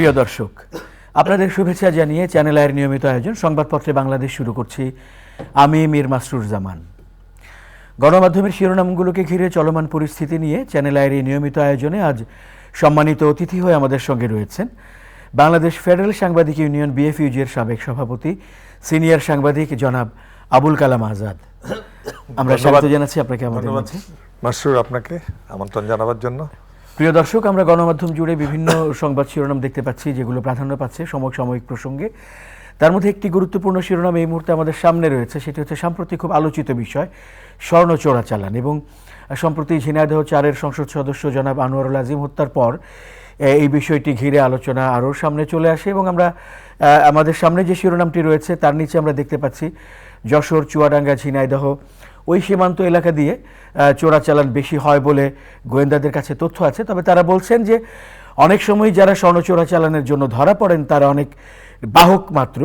প্রিয় দর্শক আপনাদের শুভেচ্ছা জানিয়ে চ্যানেল আয়ের নিয়মিত আয়োজন সংবাদপত্রে বাংলাদেশ শুরু করছি আমি মীর মাসরুর জামান গণমাধ্যমের শিরোনামগুলোকে ঘিরে চলমান পরিস্থিতি নিয়ে চ্যানেল আয়ের এই নিয়মিত আয়োজনে আজ সম্মানিত অতিথি হয়ে আমাদের সঙ্গে রয়েছেন বাংলাদেশ ফেডারেল সাংবাদিক ইউনিয়ন বিএফইউজি এর সাবেক সভাপতি সিনিয়র সাংবাদিক জনাব আবুল কালাম আজাদ। আমরা স্বাগত জানাচ্ছি আপনাকে আমাদের মাঝে। মাসরুর আপনাকে আমন্ত্রণ জানাবার জন্য। প্রিয় দর্শক, আমরা গণমাধ্যম জুড়ে বিভিন্ন সংবাদ শিরোনাম দেখতে পাচ্ছি, যেগুলো প্রাধান্য পাচ্ছে সমসাময়িক প্রসঙ্গে। তার মধ্যে একটি গুরুত্বপূর্ণ শিরোনাম এই মুহূর্তে আমাদের সামনে রয়েছে, সেটি হচ্ছে সাম্প্রতিক খুব আলোচিত বিষয় স্বর্ণ চোরাচালান এবং সম্প্রতি ঝিনাইদহ চারের সংসদ সদস্য জনাব আনোয়ারুল আজিম হত্যার পর এই বিষয়টি ঘিরে আলোচনা আরও সামনে চলে আসে। এবং আমরা আমাদের সামনে যে শিরোনামটি রয়েছে, তার নিচে আমরা দেখতে পাচ্ছি, যশোর, চুয়াডাঙ্গা, ঝিনাইদহ ওই সীমান্ত এলাকা দিয়ে চোরাচালান বেশি হয় বলে গোয়েন্দাদের কাছে তথ্য আছে। তবে তারা বলছেন যে, অনেক সময় যারা স্বর্ণ চোরাচালানের জন্য ধরা পড়েন, তারা অনেক বাহক মাত্র।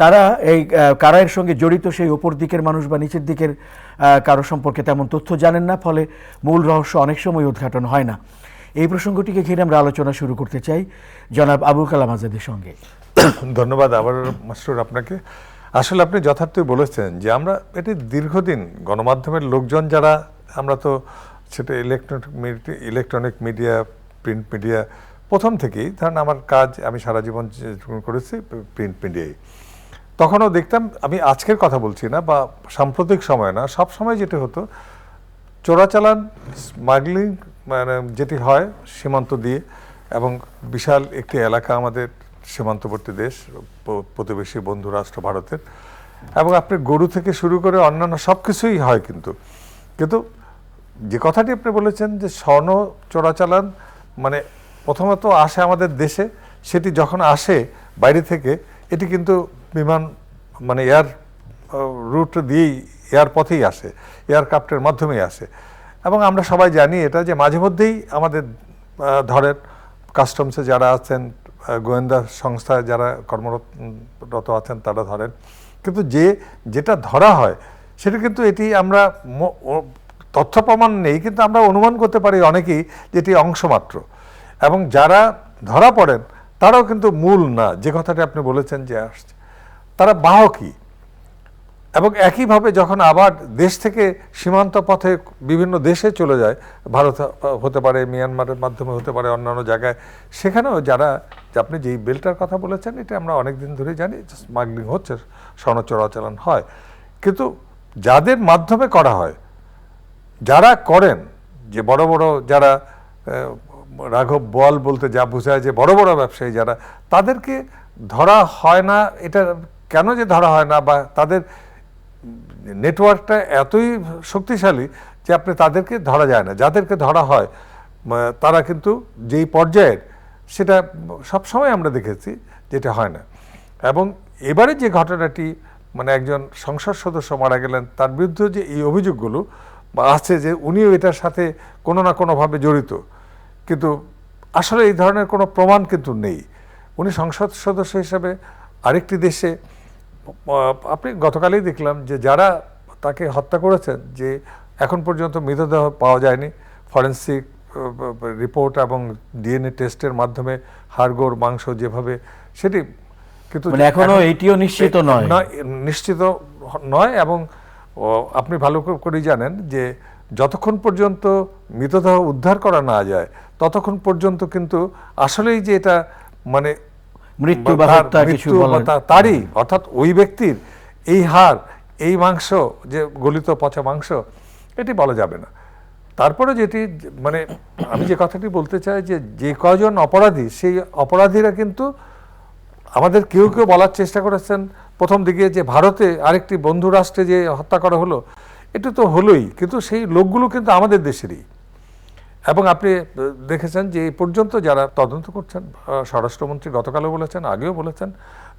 তারা এই কারায়ের সঙ্গে জড়িত সেই ওপর দিকের মানুষ বা নিচের দিকের কারও সম্পর্কে তেমন তথ্য জানেন না, ফলে মূল রহস্য অনেক সময় উদ্ঘাটন হয় না। এই প্রসঙ্গটিকে ঘিরে আমরা আলোচনা শুরু করতে চাই। জনাব আবুল কালাম আজাদের সঙ্গে। ধন্যবাদ আবার মাসরুর আপনাকে। আসলে আপনি যথার্থই বলেছেন যে আমরা এটি দীর্ঘদিন গণমাধ্যমের লোকজন যারা, আমরা তো সেটা electronic electronic media print media প্রথম থেকেই, ধরেন আমার কাজ আমি সারা জীবন করেছি প্রিন্ট মিডিয়ায় তখনও দেখতাম, আমি আজকের কথা বলছি না বা সাম্প্রতিক সময় না, সব সময় যেটা হতো, চোরাচালান স্মাগলিং মানে যেটি হয় সীমান্ত দিয়ে এবং বিশাল একটি এলাকা আমাদের সীমান্তবর্তী দেশ প্রতিবেশী বন্ধু রাষ্ট্র ভারতের। এবং আপনি গরু থেকে শুরু করে অন্যান্য সব কিছুই হয় কিন্তু। কিন্তু যে কথাটি আপনি বলেছেন যে স্বর্ণ চোরাচালান মানে প্রথমত আসে আমাদের দেশে, সেটি যখন আসে বাইরে থেকে, এটি কিন্তু বিমান মানে এয়ার রুট দিয়েই, এয়ার পথেই আসে এয়ারক্রাফটের মাধ্যমেই আসে। এবং আমরা সবাই জানি এটা যে মাঝে মধ্যেই আমাদের ধরেন কাস্টমসে যারা আছেন গোয়েন্দা সংস্থায় যারা কর্মরত আছেন তারা ধরেন। কিন্তু যে, যেটা ধরা হয়, সেটা কিন্তু এটি আমরা তথ্য প্রমাণ নেই, কিন্তু আমরা অনুমান করতে পারি অনেকেই যেটি অংশমাত্র এবং যারা ধরা পড়েন, তারাও কিন্তু মূল না, যে কথাটি আপনি বলেছেন যে আসছে। তারা বাহকই। এবং একইভাবে যখন আবার দেশ থেকে সীমান্ত পথে বিভিন্ন দেশে চলে যায়, ভারত হতে পারে, মিয়ানমারের মাধ্যমে হতে পারে, অন্যান্য জায়গায়, সেখানেও যারা, আপনি যেই বিলটার কথা বলেছেন, এটা আমরা অনেক দিন ধরে জানি স্মাগলিং হচ্ছে, স্বর্ণ চোরাচালান হয়। কিন্তু যাদের মাধ্যমে করা হয়, যারা করেন, যে বড় বড় যারা রাঘব বল বলতে যা বোঝায়, যে বড় বড় ব্যবসায়ী যারা, তাদেরকে ধরা হয় না, এটা কেন যে ধরা হয় না, বা তাদের নেটওয়ার্কটা এতই শক্তিশালী যে আপনি তাদেরকে ধরা যায় না। যাদেরকে ধরা হয় তারা কিন্তু যেই পর্যায়ের, সেটা সবসময় আমরা দেখেছি যেটা হয় না। এবং এবারে যে ঘটনাটি মানে একজন সংসদ সদস্য মারা গেলেন, তার বিরুদ্ধে যে এই অভিযোগগুলো আছে যে উনিও এটার সাথে কোনো না কোনোভাবে জড়িত। কিন্তু আসলে এই ধরনের কোনো প্রমাণ কিন্তু নেই। উনি সংসদ সদস্য হিসেবে আরেকটি দেশে আপনি গতকালই দেখলাম যে যারা তাকে হত্যা করেছেন যে এখন পর্যন্ত মৃতদেহ পাওয়া যায়নি ফরেন্সিক রিপোর্ট এবং ডিএনএ টেস্টের মাধ্যমে হাড়গোড় মাংস যেভাবে সেটি কিন্তু মানে এখনও এটিও নিশ্চিত নয়। নিশ্চিত নয় এবং আপনি ভালো করে- করেই জানেন যে যতক্ষণ পর্যন্ত মৃতদেহ উদ্ধার করা না যায় ততক্ষণ পর্যন্ত কিন্তু আসলেই যে এটা মানে মৃত্যু বা হত্যা কিছু তারই অর্থাৎ ওই ব্যক্তির এই হার এই মাংস যে গলিত পচা মাংস এটি বলা যাবে না। তারপরে যেটি মানে আমি যে কথাটি বলতে চাই যে যে কজন অপরাধী সেই অপরাধীরা কিন্তু আমাদের কেউ কেউ বলার চেষ্টা করেছেন। প্রথম দিকে যে ভারতে আরেকটি বন্ধু রাষ্ট্রে যে হত্যা করা হলো এটা তো হলোই কিন্তু সেই লোকগুলো কিন্তু আমাদের দেশেরই। এবং আপনি দেখেছেন যে এই পর্যন্ত যারা তদন্ত করছেন স্বরাষ্ট্রমন্ত্রী গতকালও বলেছেন, আগেও বলেছেন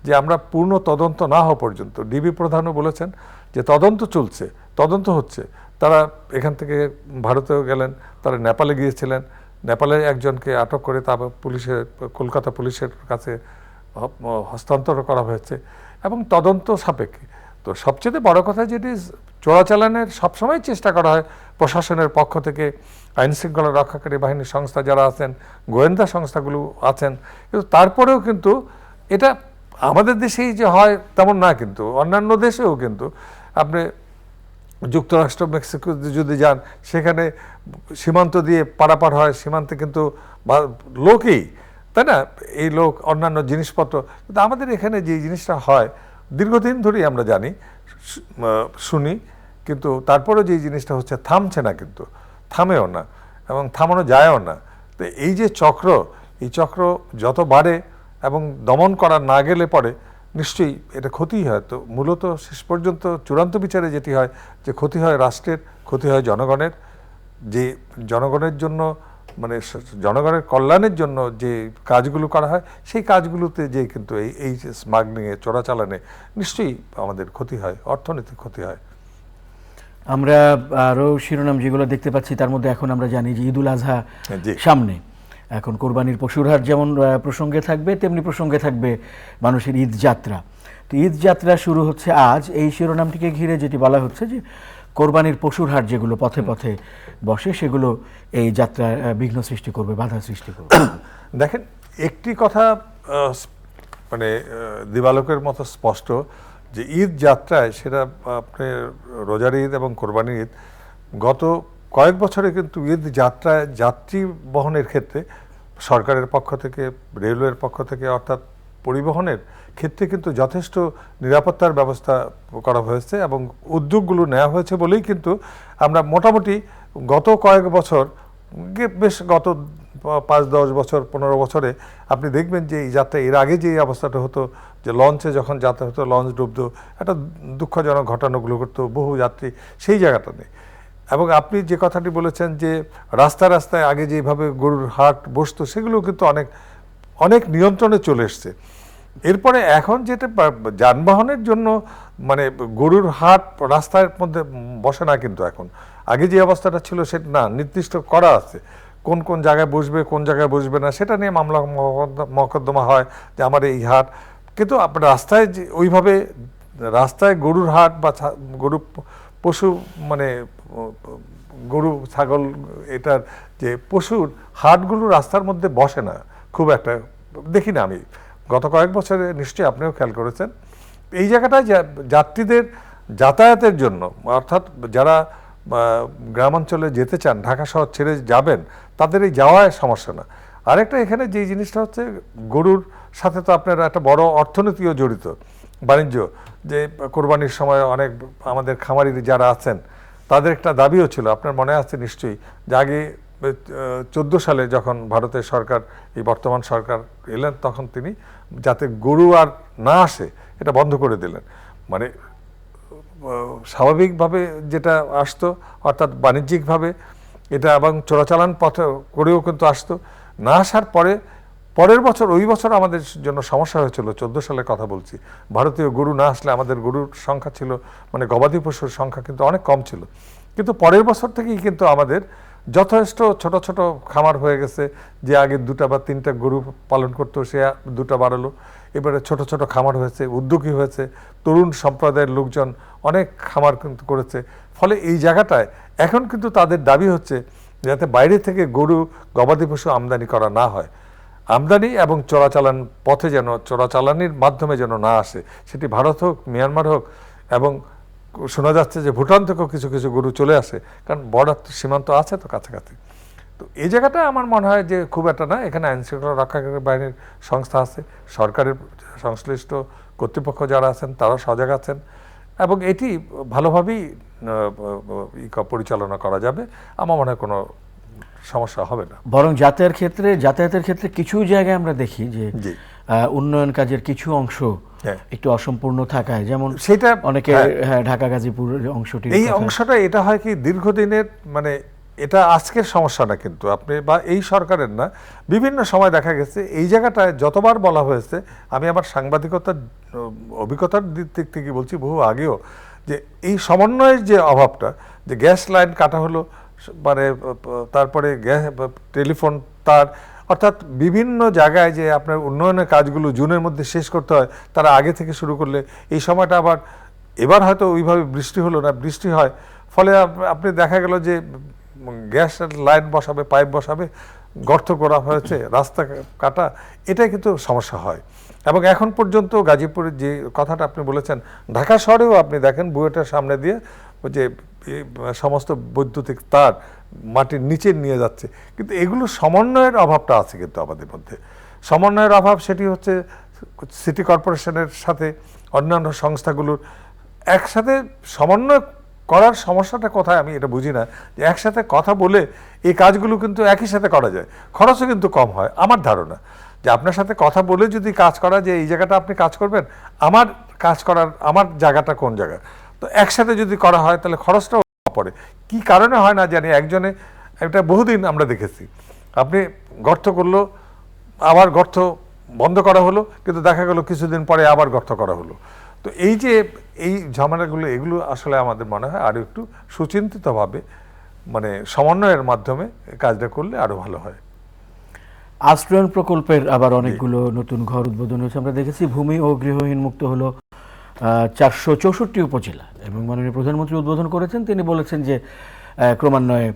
যে আমরা পূর্ণ তদন্ত না হওয়া পর্যন্ত, ডিবি প্রধানও বলেছেন যে তদন্ত চলছে, তদন্ত হচ্ছে। তারা এখান থেকে ভারতেও গেলেন, তারা নেপালে গিয়েছিলেন, নেপালে একজনকে আটক করে তারপর পুলিশের, কলকাতা পুলিশের কাছে হস্তান্তর করা হয়েছে এবং তদন্ত সাপেক্ষে। তো সবচেয়ে বড় কথা যেটি চোরাচালানের সবসময় চেষ্টা করা হয় প্রশাসনের পক্ষ থেকে আইন শৃঙ্খলা রক্ষাকারী বাহিনীর সংস্থা যারা আছেন, গোয়েন্দা সংস্থাগুলো আছেন, কিন্তু তারপরেও কিন্তু এটা আমাদের দেশেই যে হয় তেমন না কিন্তু, অন্যান্য দেশেও কিন্তু। আপনি যুক্তরাষ্ট্র, মেক্সিকো যদি যান, সেখানে সীমান্ত দিয়ে পারাপার হয়, সীমান্তে কিন্তু লোকই, তাই না? এই লোক, অন্যান্য জিনিসপত্র, কিন্তু আমাদের এখানে যে জিনিসটা হয়, দীর্ঘদিন ধরেই আমরা জানি শুনি, কিন্তু তারপরেও যে জিনিসটা হচ্ছে থামছে না কিন্তু, থামেও না এবং থামানো যায়ও না। তো এই যে চক্র, এই চক্র যত বাড়ে এবং দমন করা না গেলে পরে নিশ্চয়ই এটা ক্ষতিই হয়। তো মূলত শেষ পর্যন্ত চূড়ান্ত বিচারে যেটি হয় যে ক্ষতি হয় রাষ্ট্রের, ক্ষতি হয় জনগণের। যে জনগণের জন্য মানে জনগণের কল্যাণের জন্য যে কাজগুলো করা হয় সেই কাজগুলোতে যে কিন্তু এই এই স্মাগলিংয়ে চোরাচালানে নিশ্চয়ই আমাদের ক্ষতি হয় অর্থনৈতিক ক্ষতি হয়। আমরা আরও শিরোনাম যেগুলো দেখতে পাচ্ছি তার মধ্যে এখন আমরা জানি যে ঈদুল আজহা জি। সামনে। এখন কোরবানির পশুর হাট যেমন প্রসঙ্গে থাকবে তেমনি প্রসঙ্গে থাকবে মানুষের ঈদ যাত্রা। তো ঈদ যাত্রা শুরু হচ্ছে আজ। এই শিরোনামটিকে ঘিরে যেটি বলা হচ্ছে যে কোরবানির পশুর হাট যেগুলো পথে পথে বসে সেগুলো এই যাত্রায় আহ, বিঘ্ন সৃষ্টি করবে বাধা সৃষ্টি করবে। দেখেন একটি কথা মানে দিবালোকের মতো স্পষ্ট যে ঈদ যাত্রায় সেটা আপনি রোজার ঈদ এবং কোরবানির ঈদ গত কয়েক বছরে কিন্তু ঈদ যাত্রায় যাত্রী বহনের ক্ষেত্রে সরকারের পক্ষ থেকে রেলওয়ের পক্ষ থেকে অর্থাৎ পরিবহনের ক্ষেত্রে কিন্তু যথেষ্ট নিরাপত্তার ব্যবস্থা করা হয়েছে এবং উদ্যোগগুলো নেওয়া হয়েছে বলেই কিন্তু আমরা মোটামুটি গত কয়েক বছর বেশ গত পাঁচ, দশ বছর, পনেরো বছরে আপনি দেখবেন যে এই যাত্রা, এর আগে যে অবস্থাটা হতো, যে লঞ্চে যখন যাত্রা হতো, লঞ্চ ডুবতো, একটা দুঃখজনক ঘটনাগুলো ঘটতো, বহু যাত্রী সেই জায়গাটা নেই। এবং আপনি যে কথাটি বলেছেন যে রাস্তা, রাস্তায় আগে যেভাবে গরুর হাট বসতো, সেগুলো কিন্তু অনেক অনেক নিয়ন্ত্রণে চলে এসছে। এরপরে এখন যেটা যানবাহনের জন্য মানে গরুর হাট রাস্তার মধ্যে বসে না কিন্তু এখন। আগে যে অবস্থাটা ছিল সেটা না, নির্দিষ্ট করা আছে। কোন কোন জায়গায় বসবে, কোন জায়গায় বসবে না, সেটা নিয়ে মামলা মকদ্দ- মকদ্দমা হয় যে আমার এই হাট। কিন্তু আপনার রাস্তায় যে, ওইভাবে রাস্তায় গরুর হাট বা গরু পশু মানে গরু, ছাগল, এটার যে পশুর হাটগুলো রাস্তার মধ্যে বসে না। খুব একটা, দেখি না আমি, গত কয়েক বছরে নিশ্চয়ই আপনিও খেয়াল করেছেন। এই জায়গাটায় যাত্রীদের যাতায়াতের জন্য, অর্থাৎ যারা গ্রামাঞ্চলে যেতে চান, ঢাকা শহর ছেড়ে যাবেন, তাদের এই যাওয়ায় সমস্যা না। আরেকটা এখানে যে জিনিসটা হচ্ছে, গরুর সাথে তো আপনার একটা বড় অর্থনীতিও জড়িত। বাণিজ্য, যে কোরবানির সময় অনেক আমাদের খামারি যারা আছেন, তাদের একটা দাবিও ছিল, আপনার মনে আছে নিশ্চয়ই? যে আগে চোদ্দ সালে যখন ভারতের সরকার, এই বর্তমান সরকার এলেন, তখন তিনি যাতে গরু আর না আসে, এটা বন্ধ করে দিলেন। মানে স্বাভাবিকভাবে যেটা আসতো, অর্থাৎ বাণিজ্যিকভাবে এটা এবং চোরাচালান পথে করেও কিন্তু আসতো। না আসার পরে, পরের বছর, ওই বছর আমাদের জন্য সমস্যা হয়েছিল, চোদ্দ সালের কথা বলছি। ভারতীয় গরু না আসলে আমাদের গরুর সংখ্যা ছিল মানে গবাদি পশুর সংখ্যা কিন্তু অনেক কম ছিল। কিন্তু পরের বছর থেকেই কিন্তু আমাদের যথেষ্ট ছোট ছোট খামার হয়ে গেছে যে আগে দুটা বা তিনটা গরু পালন করতো, সে দুটা বাড়ালো। এবারে ছোট ছোট খামার হয়েছে, উদ্যোগী হয়েছে, তরুণ সম্প্রদায়ের লোকজন অনেক খামার কিন্তু করেছে। ফলে এই জায়গাটায় এখন কিন্তু তাদের দাবি হচ্ছে যাতে বাইরে থেকে গরু, গবাদি পশু আমদানি করা না হয়। আমদানি এবং চোরাচালান পথে যেন, চোরাচালানির মাধ্যমে যেন না আসে, সেটি ভারত হোক, মিয়ানমার হোক এবং শোনা যাচ্ছে যে ভুটান থেকেও কিছু কিছু গরু চলে আসে কারণ বর্ডার তো সীমান্ত আছে তো কাছাকাছি তো এই জায়গাটা আমার মনে হয় যে খুব একটা না এখানে আইন শৃঙ্খলা রক্ষাকারী বাহিনীর সংস্থা আছে সরকারের সংশ্লিষ্ট কর্তৃপক্ষ যারা আছেন তারাও সজাগ আছেন এবং এটি ভালোভাবেই পরিচালনা করা যাবে আমার মনে হয় কোনো সমস্যা হবে না বরং যাতায়াতের ক্ষেত্রে যাতায়াতের ক্ষেত্রে কিছু জায়গায় আমরা দেখি যে। উন্নয়ন কাজের কিছু অংশ। একটু অসম্পূর্ণ থাকায় যেমন সেটা অনেকে হ্যাঁ। হ্যাঁ ঢাকা গাজীপুর অংশটি এই অংশটা এটা হয় কি দীর্ঘদিনের মানে এটা আজকের সমস্যা না কিন্তু আপনি বা এই সরকারের না বিভিন্ন সময় দেখা গেছে এই জায়গাটায় যতবার বলা হয়েছে আমি আমার সাংবাদিকতার অভিজ্ঞতার দিক দিক থেকে বলছি বহু আগেও যে এই সমন্বয়ের যে অভাবটা যে গ্যাস লাইন কাটা হলো মানে তারপরে গ্যাস টেলিফোন তার অর্থাৎ বিভিন্ন জায়গায় যে আপনার উন্নয়নের কাজগুলো জুনের মধ্যে শেষ করতে হয়, তারা আগে থেকে শুরু করলে এই সময়টা আবার এবার হয়তো ওইভাবে বৃষ্টি হলো না, বৃষ্টি হয়। ফলে আপনি দেখা গেল যে গ্যাসের লাইন বসাবে, পাইপ বসাবে, গর্ত করা হয়েছে, রাস্তা কাটা, এটাই কিন্তু সমস্যা হয়। এবং এখন পর্যন্ত গাজীপুরের যে কথাটা আপনি বলেছেন, ঢাকা শহরেও আপনি দেখেন, বুয়েটার সামনে দিয়ে ওই যে সমস্ত বৈদ্যুতিক তার মাটির নিচে নিয়ে যাচ্ছে। কিন্তু এগুলো সমন্বয়ের অভাবটা আছে কিন্তু আমাদের মধ্যে। সমন্বয়ের অভাব সেটি হচ্ছে সিটি কর্পোরেশনের সাথে অন্যান্য সংস্থাগুলোর একসাথে সমন্বয় করার সমস্যাটা কোথায় আমি এটা বুঝি না। যে একসাথে কথা বলে এই কাজগুলো কিন্তু একই সাথে করা যায়। খরচও কিন্তু কম হয়, আমার ধারণা। যে আপনার সাথে কথা বলে যদি কাজ করা যে এই জায়গাটা আপনি কাজ করবেন, আমার কাজ করার, আমার জায়গাটা কোন জায়গা? তো একসাথে যদি করা হয় তাহলে খরচটাও পড়ে। কি কারণে হয় না জানি একজনে এটা বহুদিন আমরা দেখেছি। আপনি গর্ত করল আবার গর্ত বন্ধ করা হলো কিন্তু দেখা গেল কিছুদিন পরে আবার গর্ত করা হলো। তো এই যে এই ঝামেলাগুলো এগুলো আসলে আমাদের মনে হয় আরও একটু সুচিন্তিতভাবে মানে সমন্বয়ের মাধ্যমে কাজটা করলে আরও ভালো হয়। আশ্রয়ণ প্রকল্পের আবার অনেকগুলো নতুন ঘর উদ্বোধন হয়েছে। আমরা দেখেছি ভূমি ও গৃহহীন মুক্ত হলো চারশো চৌষট্টি উপজেলা এবং মাননীয় প্রধানমন্ত্রী উদ্বোধন করেছেন। তিনি বলেছেন যে ক্রমান্বয়ে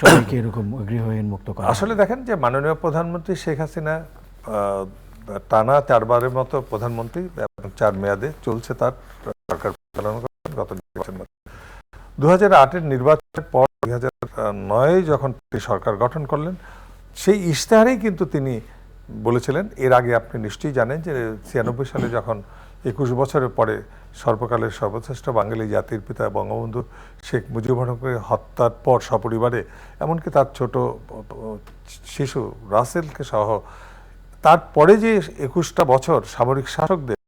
সবাইকে এরকম গৃহহীন মুক্ত করা। আসলে দেখেন যে, মাননীয় প্রধানমন্ত্রী শেখ হাসিনা টানা চারবারের মতো প্রধানমন্ত্রী এবং চার মেয়াদে চলছে তার সরকার পরিচালনা গত নির্বাচন দু হাজার আটের নির্বাচনের পর দুই হাজার নয়ে যখন তিনি সরকার গঠন করলেন, সেই ইশতেহারেই কিন্তু তিনি বলেছিলেন, এর আগে আপনি নিশ্চয়ই জানেন যে, ছিয়ানব্বই সালে যখন একুশ বছরের পরে সর্বকালের সর্বশ্রেষ্ঠ বাঙালি জাতির পিতা বঙ্গবন্ধু শেখ মুজিবুর রহমানের হত্যার পর সপরিবারে, এমনকি তার ছোট শিশু রাসেলকে সহ তারপরে যে একুশটা বছর সামরিক শাসকদের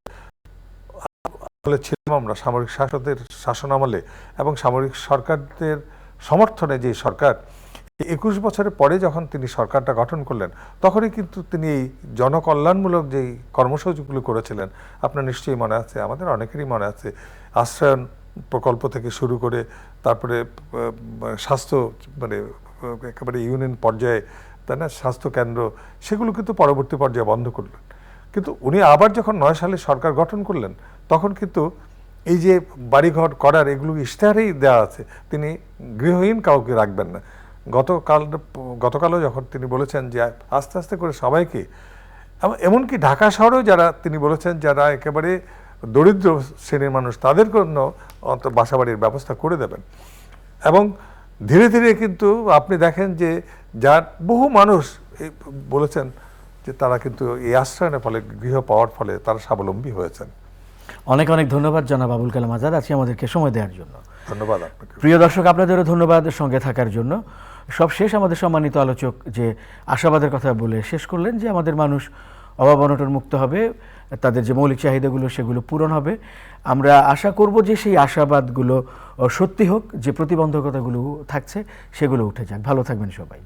আমলে ছিলাম আমরা সামরিক শাসকদের শাসন আমলে এবং সামরিক সরকারদের সমর্থনে যে সরকার একুশ বছরের পরে যখন তিনি সরকারটা গঠন করলেন, তখনই কিন্তু তিনি এই জনকল্যাণমূলক যেই কর্মসূচিগুলো করেছিলেন, আপনার নিশ্চয়ই মনে আছে, আমাদের অনেকেরই মনে আছে, আশ্রয়ন প্রকল্প থেকে শুরু করে তারপরে স্বাস্থ্য মানে একেবারে ইউনিয়ন পর্যায়ে, তাই না, স্বাস্থ্য কেন্দ্র, সেগুলো কিন্তু পরবর্তী পর্যায়ে বন্ধ করলেন। কিন্তু উনি আবার যখন নয় সালে সরকার গঠন করলেন, তখন কিন্তু এই যে বাড়িঘর করার এগুলো ইশতেহারেই দেওয়া আছে, তিনি গৃহহীন কাউকে রাখবেন না। গতকাল গতকালও যখন তিনি বলেছেন যে আস্তে আস্তে করে সবাইকে এমনকি ঢাকা শহরেও যারা তিনি বলেছেন যারা একেবারে দরিদ্র শ্রেণির মানুষ তাদের জন্য অন্তত বাসাবাড়ির ব্যবস্থা করে দেবেন। এবং ধীরে ধীরে কিন্তু আপনি দেখেন যে যার বহু মানুষ বলেছেন যে তারা কিন্তু এই আশ্রয়নের ফলে গৃহ পাওয়ার ফলে তারা স্বাবলম্বী হয়েছেন। অনেক অনেক ধন্যবাদ জনাব আবুল কালাম আজাদ আজকে আমাদেরকে সময় দেওয়ার জন্য। ধন্যবাদ আপনাকে। প্রিয় দর্শক আপনাদেরও ধন্যবাদ সঙ্গে থাকার জন্য। সব শেষ আমাদের সম্মানিত আলোচক যে আশাবাদের কথা বলে শেষ করলেন যে আমাদের মানুষ অভাব অনটন মুক্ত হবে, তাদের যে মৌলিক চাহিদাগুলো সেগুলো পূরণ হবে। আমরা আশা করব যে সেই আশাবাদগুলো সত্যি হোক, যে প্রতিবন্ধকতাগুলো থাকছে সেগুলো উঠে যাক। ভালো থাকবেন সবাই।